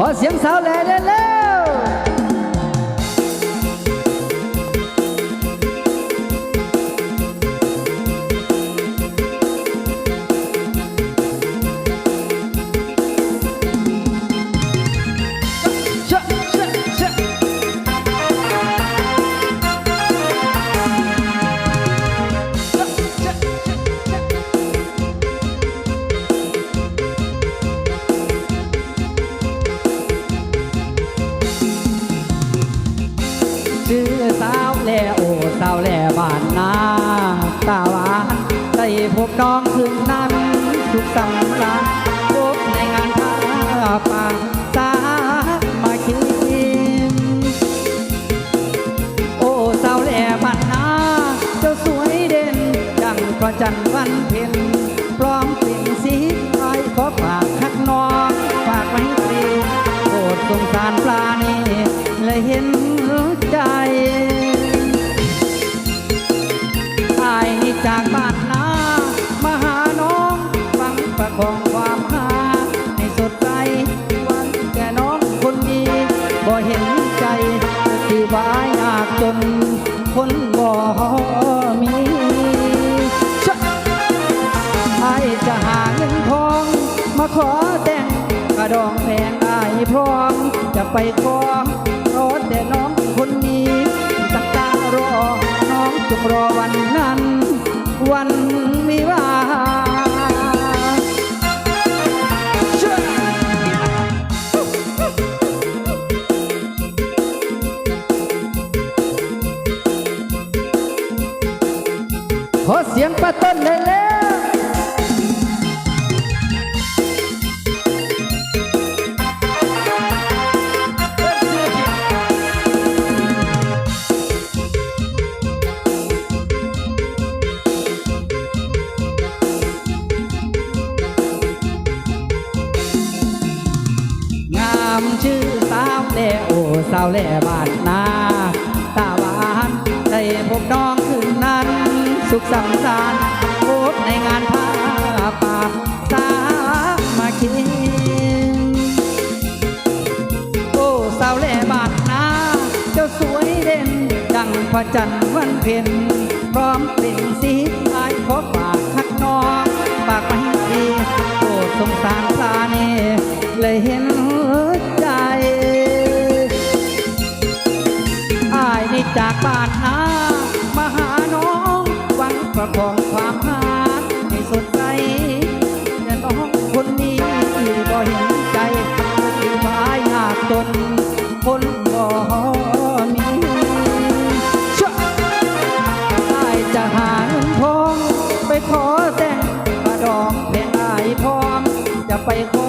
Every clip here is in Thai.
ขอเสียงสาวแหล่เด้ สาวแล่โอสาวแล่บ้านนาตาหวานได้พบน้องคืนนั้นสุขสำราญพบในงานผ้าป่าสามาคิมโอ้สาวแล่บ้านนาเจ้าสวยเด่น ดังพระจันทร์วันเพ็ญพร้อมเป็นสีไทยขอฝากคักน้องฝากไว้ตรีโปรดสงสารปลานีเลยเห็น ใจอายนี่จากบ้านนามาหาน้องฟังประคองความหาให้สดใสวันแก่น้องคนดีบ่เห็นใจที่วายยากจนคนบ่มีไอจะหาเงินทอง มาขอแต่งกระดองแพงไอพร้อมจะไปขอ รอวันนั้น วันวิวาห์ช่วยขอเสียงประต้นเล ยแล้วงามชื่อสาวแล่โอสาวแล่บานนาตาหวานได้พบน้องคืนนั้น สุขสันต์สานพบในงานผ้าป่าสามาคีโอ้สาวแล่บานนาเจ้าสวยเด่น ดังพระจันทร์วันเพ็ญพร้อมเป็นสี เลยเห็นใจอายนี่จากบ้านนามาหาน้องหวังประคองความหาให้สดใสแต่น้องคนนี้บ่เห็นใจที่วายากจนคนบ่มีชะได้จะหาเงินทองไปขอแต่งกระดองแผ่นอายพร้อมจะไปขอ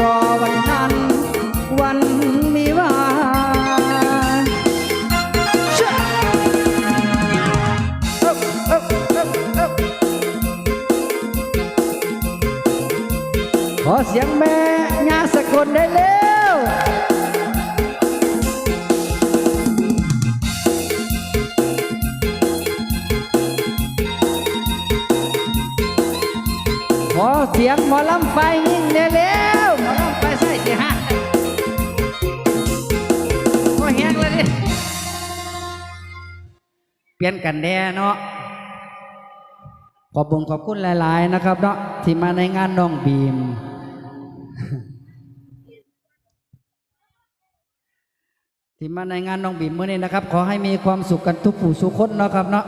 รอวันนั้น วันมีวาชะเอิบเอิบเอิบเอิบขอเสียงแม่ยาสกลได้เร็วขอเสียงหมอลำไฟยิ่งเร็ว เปลี่ยนกันแน่เนาะขอบุญขอบคุณหลาย ๆ นะครับเนาะที่มาในงานน้องบีม ที่มาในงานน้องบีมเมื่อนี้นะครับ ขอให้มีความสุขกันทุกผู้สุขคนเนาะครับเนาะ